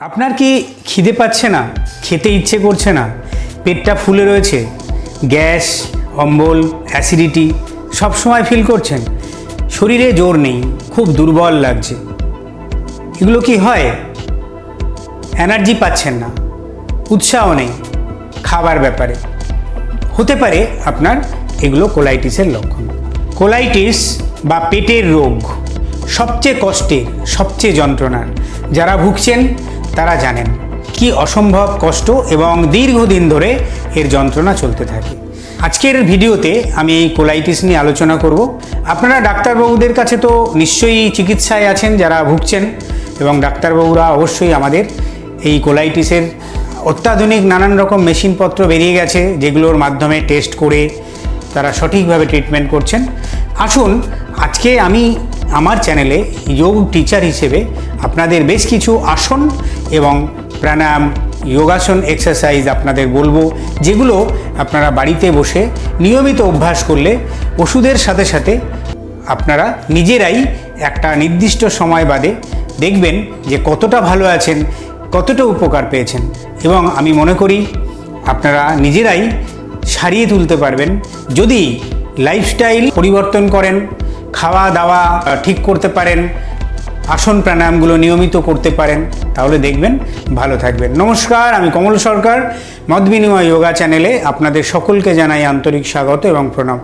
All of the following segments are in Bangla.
আপনার কি খিদে পাচ্ছে না? খেতে ইচ্ছে করছে না? পেটটা ফুলে রয়েছে। গ্যাস, অম্বল, অ্যাসিডিটি সবসময় ফিল করছেন। শরীরে জোর নেই, খুব দুর্বল লাগছে। এগুলো কি হয়? এনার্জি পাচ্ছেন না। উৎসাহ নেই খাবার ব্যাপারে। হতে পারে আপনার এগুলো কোলাইটিসের লক্ষণ। কোলাইটিস বা পেটের রোগ সবচেয়ে কষ্টের, সবচেয়ে যন্ত্রণার। যারা ভুগছেন তারা জানেন কি অসম্ভব কষ্ট এবং দীর্ঘদিন ধরে এর যন্ত্রণা চলতে থাকে। আজকের ভিডিওতে আমি এই কোলাইটিস নিয়ে আলোচনা করব। আপনারা ডাক্তারবাবুদের কাছে তো নিশ্চয়ই চিকিৎসায় আছেন যারা ভুগছেন এবং ডাক্তারবাবুরা অবশ্যই আমাদের এই কোলাইটিসের অত্যাধুনিক নানান রকম মেশিনপত্র বেরিয়ে গেছে যেগুলোর মাধ্যমে টেস্ট করে তারা সঠিকভাবে ট্রিটমেন্ট করছেন। আসুন, আজকে আমি আমার চ্যানেলে যোগ টিচার হিসেবে আপনাদের বেশ কিছু আসন এবং প্রাণায়াম, যোগাসন এক্সারসাইজ আপনাদের বলব, যেগুলো আপনারা বাড়িতে বসে নিয়মিত অভ্যাস করলে ওষুধের সাথে সাথে আপনারা নিজেরাই একটা নির্দিষ্ট সময় বাদে দেখবেন যে কতটা ভালো আছেন, কতটা উপকার পেয়েছেন। এবং আমি মনে করি আপনারা নিজেরাই সারিয়ে তুলতে পারবেন। যদি লাইফস্টাইল পরিবর্তন করেন খাওয়া দাওয়া ঠিক করতে পারেন আসন প্রাণায়ামগুলো নিয়মিত করতে পারেন, তাহলে দেখবেন ভালো থাকবেন। নমস্কার, আমি কমল সরকার, মত বিনিময় যোগা চ্যানেলে আপনাদের সকলকে জানাই আন্তরিক স্বাগত এবং প্রণাম।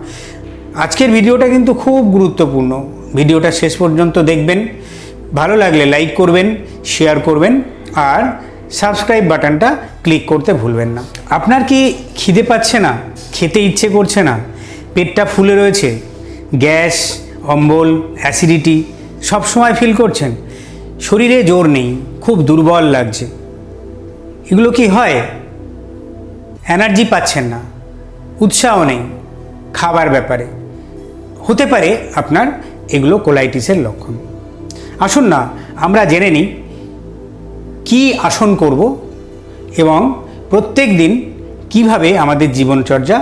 আজকের ভিডিওটা কিন্তু খুব গুরুত্বপূর্ণ। ভিডিওটা শেষ পর্যন্ত দেখবেন, ভালো লাগলে লাইক করবেন, শেয়ার করবেন, আর সাবস্ক্রাইব বাটনটা ক্লিক করতে ভুলবেন না। আপনার কি খিদে পাচ্ছে না? খেতে ইচ্ছে করছে না? পেটটা ফুলে রয়েছে? গ্যাস, অম্বল, অ্যাসিডিটি সব সময় ফিল করছেন। শরীরে জোর নেই, খুব দুর্বল লাগছে। এগুলো কি হয়? এনার্জি পাচ্ছেন না, উৎসাহ নেই খাবার ব্যাপারে। হতে পারে আপনার এগুলো কোলাইটিসের লক্ষণ। আসুন না, আমরা জেনে নিই কি আসন করব এবং প্রত্যেক দিন কীভাবে আমাদের জীবনচর্যা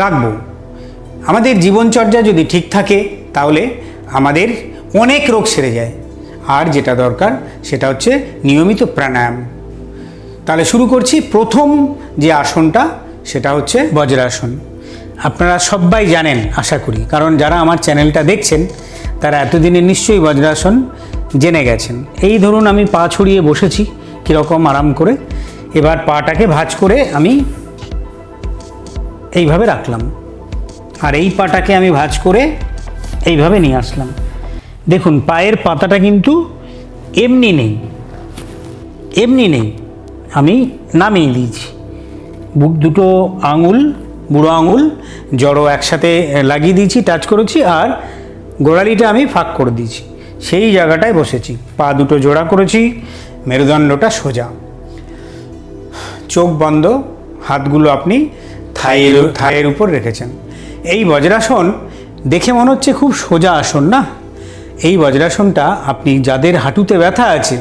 রাখব। আমাদের জীবনচর্যা যদি ঠিক থাকে, তাহলে আমাদের অনেক রোগ সেরে যায়। আর যেটা দরকার, সেটা হচ্ছে নিয়মিত প্রাণায়াম। তাহলে শুরু করছি প্রথম যে আসনটা, সেটা হচ্ছে বজ্রাসন। আপনারা সবাই জানেন, আশা করি, কারণ যারা আমার চ্যানেলটা দেখছেন, তারা এতদিনে নিশ্চয়ই বজ্রাসন জেনে গেছেন। এই ধরুন আমি পা ছড়িয়ে বসেছি, কীরকম আরাম করে। এবার পাটাকে ভাঁজ করে আমি এইভাবে রাখলাম। আর এই পাটাকে আমি ভাঁজ করে এইভাবে নিয়ে আসলাম। দেখুন, পায়ের পাতাটা কিন্তু এমনি নেই। এমনি নেই। আমি নামিয়ে দিয়েছি। বু- দুটো আঙুল, বুড়ো আঙুল, জড়ো একসাথে লাগিয়ে দিয়েছি, টাচ করেছি আর গোড়ালিটা আমি ফাঁক করে দিয়েছি। সেই জায়গাটায় বসেছি। পা দুটো জোড়া করেছি, মেরুদণ্ডটা সোজা। চোখ বন্ধ, হাতগুলো আপনি থাইয়ের থাইয়ের উপর রেখেছেন। এই বজ্রাসন দেখে মনে হচ্ছে খুব সোজা আসন, না? এই বজ্রাসনটা আপনি যাদের হাঁটুতে ব্যথা আছে,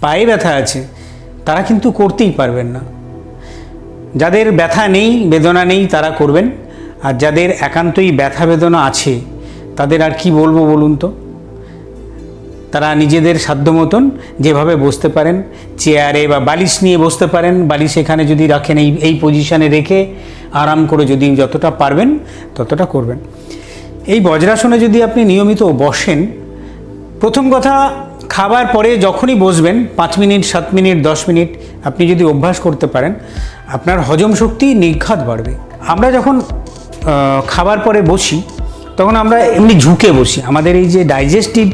পায়ে ব্যথা আছে, তারা কিন্তু করতেই পারবেন না। যাদের ব্যথা নেই, বেদনা নেই, তারা করবেন। আর যাদের একান্তই ব্যথা বেদনা আছে, তাদের আর কি বলব বলুন তো? তারা নিজেদের সাধ্য মতন যেভাবে বসতে পারেন, চেয়ারে বা বালিশ নিয়ে বসতে পারেন, বালিশ এখানে যদি রাখেন, এই এই পজিশানে রেখে আরাম করে যদি যতটা পারবেন, ততটা করবেন। এই বজ্রাসনে যদি আপনি নিয়মিত বসেন, প্রথম কথা, খাবার পরে যখনই বসবেন, পাঁচ মিনিট, সাত মিনিট, দশ মিনিট, আপনি যদি অভ্যাস করতে পারেন, আপনার হজম শক্তি নিঘাত বাড়বে। আমরা যখন খাবার পরে বসি, তখন আমরা এমনি ঝুঁকে বসি। আমাদের এই যে ডাইজেস্টিভ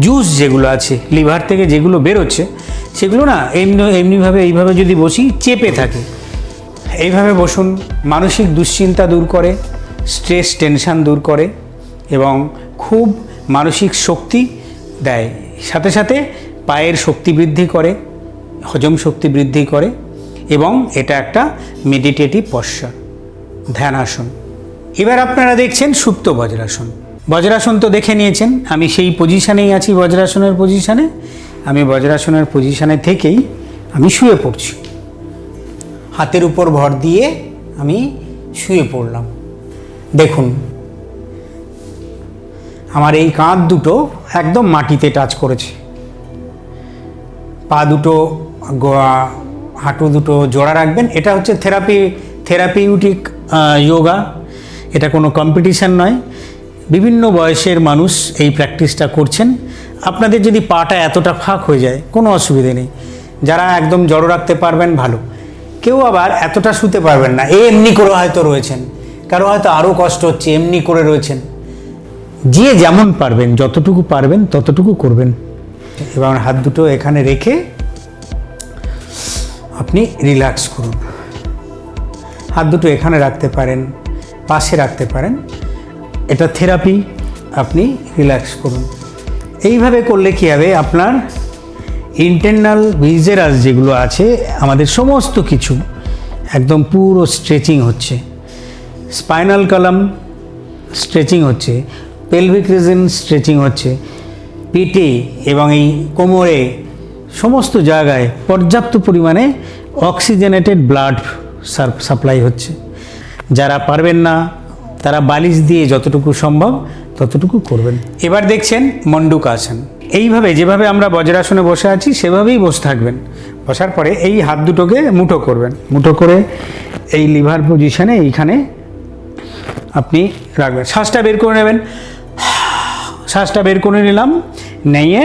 জুস যেগুলো আছে, লিভার থেকে যেগুলো বেরোচ্ছে, সেগুলো না এমনি, এমনিভাবে, এইভাবে যদি বসি, চেপে থাকে। এইভাবে বসুন, মানসিক দুশ্চিন্তা দূর করে, স্ট্রেস, টেনশান দূর করে এবং খুব মানসিক শক্তি দেয়। সাথে সাথে পায়ের শক্তি বৃদ্ধি করে, হজম শক্তি বৃদ্ধি করে এবং এটা একটা মেডিটেটিভ পশ্চার ধ্যানাসন। এবার আপনারা দেখছেন সুপ্ত বজ্রাসন। বজ্রাসন তো দেখে নিয়েছেন, আমি সেই পজিশানেই আছি বজ্রাসনের পজিশানে আমি বজ্রাসনের পজিশানে থেকেই আমি শুয়ে পড়ছি। হাতের উপর ভর দিয়ে আমি শুয়ে পড়লাম। দেখুন আমার এই কাঁধ দুটো একদম মাটিতে টাচ করেছে। পা দুটো হাঁটু দুটো জোড়া রাখবেন। এটা হচ্ছে থেরাপি থেরাপিউটিক যোগা এটা কোনো কম্পিটিশান নয়। বিভিন্ন বয়সের মানুষ এই প্র্যাকটিসটা করছেন। আপনাদের যদি পাটা এতটা ফাঁক হয়ে যায়, কোনো অসুবিধে নেই। যারা একদম জড়ো রাখতে পারবেন, ভালো। কেউ আবার এতটা শুতে পারবেন না। এ এমনি করে হয়তো রয়েছেন। কারও হয়তো আরও কষ্ট হচ্ছে, এমনি করে রয়েছেন। যে যেমন পারবেন, যতটুকু পারবেন, ততটুকু করবেন। এবার হাত দুটো এখানে রেখে আপনি রিল্যাক্স করুন। হাত দুটো এখানে রাখতে পারেন, পাশে রাখতে পারেন। এটা থেরাপি, আপনি রিল্যাক্স করুন। এইভাবে করলে কী হবে? আপনার ইন্টারনাল ভিজেরাস যেগুলো আছে, আমাদের সমস্ত কিছু, একদম পুরো স্ট্রেচিং হচ্ছে। স্পাইনাল কলাম স্ট্রেচিং হচ্ছে। পেলভিক রিজন স্ট্রেচিং হচ্ছে পেটে এবং এই কোমরে সমস্ত জায়গায় পর্যাপ্ত পরিমাণে অক্সিজেনেটেড ব্লাড সাপ্লাই হচ্ছে। যারা পারবেন না, তারা বালিশ দিয়ে যতটুকু সম্ভব ততটুকু করবেন। এবার দেখছেন মন্ডুক আসন এইভাবে যেভাবে আমরা বজ্রাসনে বসে আছি, সেভাবেই বসে থাকবেন। বসার পরে এই হাত দুটোকে মুঠো করবেন। মুঠো করে এই লিভার পজিশনে এইখানে আপনি রাখবেন। শ্বাসটা বের করে নেবেন। শ্বাসটা বের করে নিলাম, নিয়ে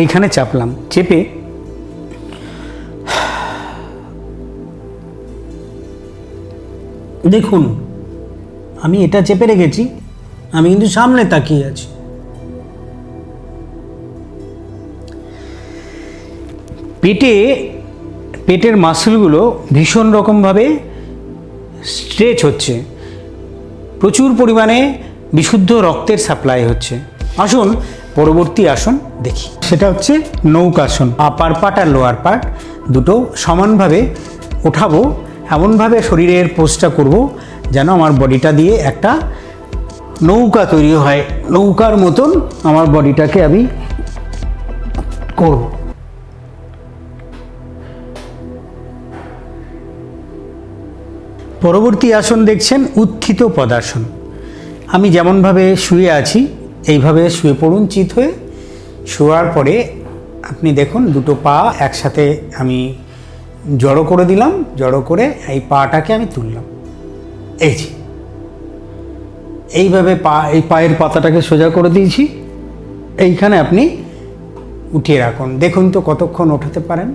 এইখানে চাপলাম, চেপে। দেখুন, আমি এটা চেপে রেখেছি, আমি কিন্তু সামনে তাকিয়ে আছি। পেটে, পেটের মাসলগুলো ভীষণ রকমভাবে স্ট্রেচ হচ্ছে। প্রচুর পরিমাণে বিশুদ্ধ রক্তের সাপ্লাই হচ্ছে। আসুন, পরবর্তী আসন দেখি। সেটা হচ্ছে নৌকাসন। আপার পার্ট আর লোয়ার পার্ট দুটো সমানভাবে ওঠাবো, এমনভাবে শরীরের পোস্টটা করব, যেন আমার বডিটা দিয়ে একটা নৌকা তৈরি হয়। নৌকার মতন আমার বডিটাকে আমি করব। পরবর্তী আসন দেখছেন উত্থিত পদাসন। আমি যেমনভাবে শুয়ে আছি, এইভাবে শুয়ে পড়ুন, চিত হয়ে। শোয়ার পরে আপনি দেখুন দুটো পা একসাথে আমি জড়ো করে দিলাম, জড়ো করে এই পাটাকে আমি তুললাম। এই যে। এইভাবে পা, এই পায়ের পাতাটাকে সোজা করে দিয়েছি। এইখানে আপনি উঠিয়ে রাখুন। দেখুন তো কতক্ষণ ওঠাতে পারেন।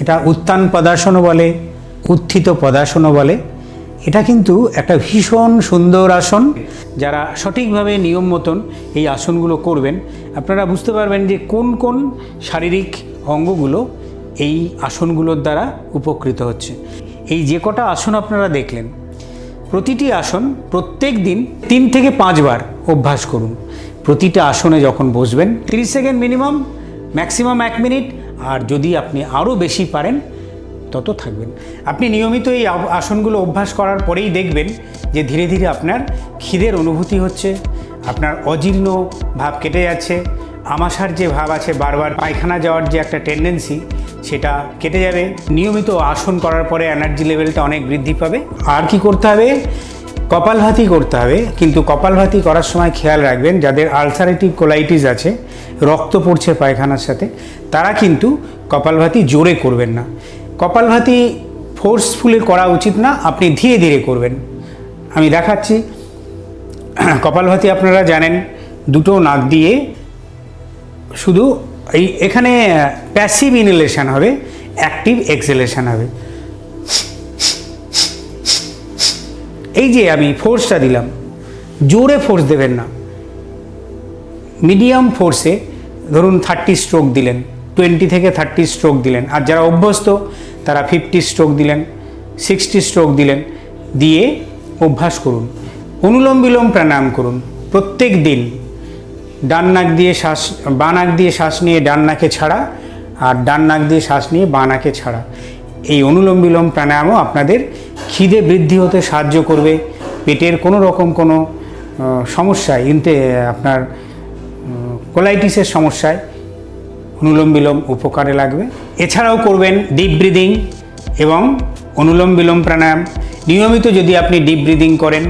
এটা উত্তান পদাসনও বলে, উত্থিত পদাসনও বলে। এটা কিন্তু একটা ভীষণ সুন্দর আসন। যারা সঠিকভাবে নিয়ম মতন এই আসনগুলো করবেন, আপনারা বুঝতে পারবেন যে কোন কোন শারীরিক অঙ্গগুলো এই আসনগুলোর দ্বারা উপকৃত হচ্ছে। এই যে কটা আসন আপনারা দেখলেন, প্রতিটি আসন প্রত্যেক দিন তিন থেকে পাঁচবার অভ্যাস করুন। প্রতিটা আসনে যখন বসবেন, তিরিশ সেকেন্ড মিনিমাম, ম্যাক্সিমাম এক মিনিট, আর যদি আপনি আরও বেশি পারেন তত থাকবেন। আপনি নিয়মিত এই আসনগুলো অভ্যাস করার পরেই দেখবেন যে ধীরে ধীরে আপনার খিদের অনুভূতি হচ্ছে, আপনার অজীর্ণ ভাব কেটে যাচ্ছে, আমাশার যে ভাব আছে, বারবার পায়খানা যাওয়ার যে একটা টেন্ডেন্সি সেটা কেটে যাবে। নিয়মিত আসন করার পরে এনার্জি লেভেলটা অনেক বৃদ্ধি পাবে। আর কি করতে হবে? কপালভাতি করতে হবে। কিন্তু কপালভাতি করার সময় খেয়াল রাখবেন, যাদের আলসারেটিভ কোলাইটিস আছে, রক্ত পড়ছে পায়খানার সাথে, তারা কিন্তু কপালভাতি জোরে করবেন না। কপালভাতি ফোর্সফুলি করা উচিত না, আপনি ধীরে ধীরে করবেন। আমি দেখাচ্ছি। কপালভাতি আপনারা জানেন, দুটো নাক দিয়ে শুধু এই এখানে প্যাসিভ ইনহেলেশন হবে অ্যাক্টিভ এক্সেলেশন হবে। এই যে আমি ফোর্সটা দিলাম, জোরে ফোর্স দেবেন না। মিডিয়াম ফোর্সে ধরুন থার্টি স্ট্রোক দিলেন। টোয়েন্টি থেকে থার্টি স্ট্রোক দিলেন। আর যারা অভ্যস্ত, তারা ফিফটি স্ট্রোক দিলেন সিক্সটি স্ট্রোক দিলেন। দিয়ে অভ্যাস করুন। অনুলোম বিলোম প্রাণায়াম করুন। প্রত্যেক দিন ডান নাক দিয়ে শ্বাস, বাঁ নাক দিয়ে শ্বাস নিয়ে ডান নাকে ছাড়া আর ডান নাক দিয়ে শ্বাস নিয়ে বাঁ নাকে ছাড়া। এই অনুলোম বিলোম প্রাণায়ামও আপনাদের খিদে বৃদ্ধি হতে সাহায্য করবে। পেটের কোনো রকম কোনো সমস্যায়, ইনতে, আপনার কোলাইটিসের সমস্যায় অনুলোম বিলোম উপকারে লাগবে। এছাড়াও করবেন ডিপ ব্রিদিং এবং অনুলোম বিলোম প্রাণায়াম। নিয়মিত যদি আপনি ডিপ ব্রিদিং করেন,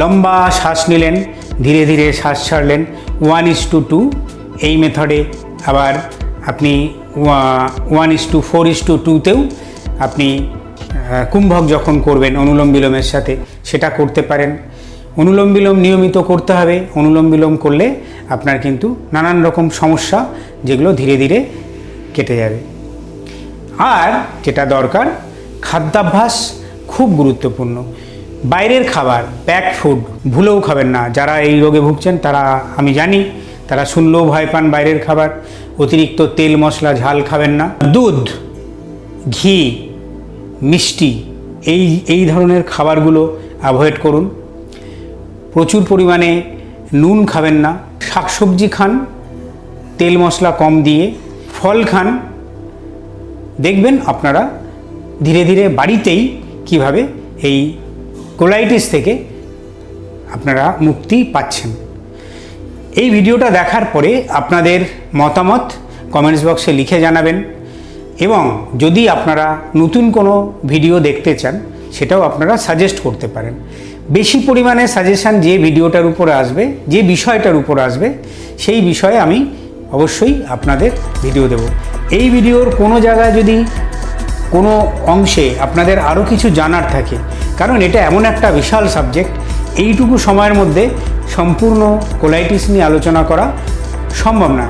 লম্বা শ্বাস নিলেন, ধীরে ধীরে শ্বাস ছাড়লেন ওয়ান ইস টু টু এই মেথডে আবার আপনি one is to four is to টুতেও আপনি কুম্ভক যখন করবেন অনুলোম বিলোমের সাথে, সেটা করতে পারেন। অনুলোম বিলোম নিয়মিত করতে হবে। অনুলোম বিলোম করলে আপনার কিন্তু নানান রকম সমস্যা যেগুলো ধীরে ধীরে কেটে যাবে। আর যেটা দরকার, খাদ্যাভ্যাস খুব গুরুত্বপূর্ণ। বাইরের খাবার প্যাক ফুড ভুলেও খাবেন না। যারা এই রোগে ভুগছেন, তারা, আমি জানি, তারা শুনলেও ভয় পান বাইরের খাবার। অতিরিক্ত তেল, মশলা, ঝাল খাবেন না। দুধ, ঘি, মিষ্টি, এই এই ধরনের খাবারগুলো অ্যাভয়েড করুন। প্রচুর পরিমাণে নুন খাবেন না। শাকসবজি খান, তেল মশলা কম দিয়ে ফল খান। দেখবেন আপনারা ধীরে ধীরে বাড়িতেই কীভাবে এই কোলাইটিস থেকে আপনারা মুক্তি পাচ্ছেন। এই ভিডিওটা দেখার পরে আপনাদের মতামত কমেন্টস বক্সে লিখে জানাবেন এবং যদি আপনারা নতুন কোনো ভিডিও দেখতে চান, সেটাও আপনারা সাজেস্ট করতে পারেন। বেশি পরিমাণে সাজেশান যে ভিডিওটার উপরে আসবে, যে বিষয়টার উপর আসবে, সেই বিষয়ে আমি অবশ্যই আপনাদের ভিডিও দেব। এই ভিডিওর কোনো জায়গায় যদি কোনো অংশে আপনাদের আরও কিছু জানার থাকে, কারণ এটা এমন একটা বিশাল সাবজেক্ট এইটুকু সময়ের মধ্যে সম্পূর্ণ কোলাইটিস নিয়ে আলোচনা করা সম্ভব না।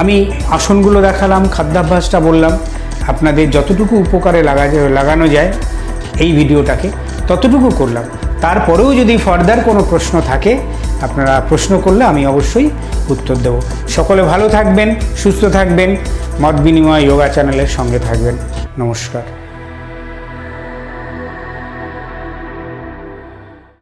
আমি আসনগুলো দেখালাম, খাদ্যাভ্যাসটা বললাম, আপনাদের যতটুকু উপকারে লাগা, লাগানো যায় এই ভিডিওটাকে ততটুকু করলাম। তারপরেও যদি ফার্দার কোনো প্রশ্ন থাকে, আপনারা প্রশ্ন করলে আমি অবশ্যই উত্তর দেব। সকলে ভালো থাকবেন, সুস্থ থাকবেন। মত বিনিময় যোগা চ্যানেলের সঙ্গে থাকবেন। নমস্কার।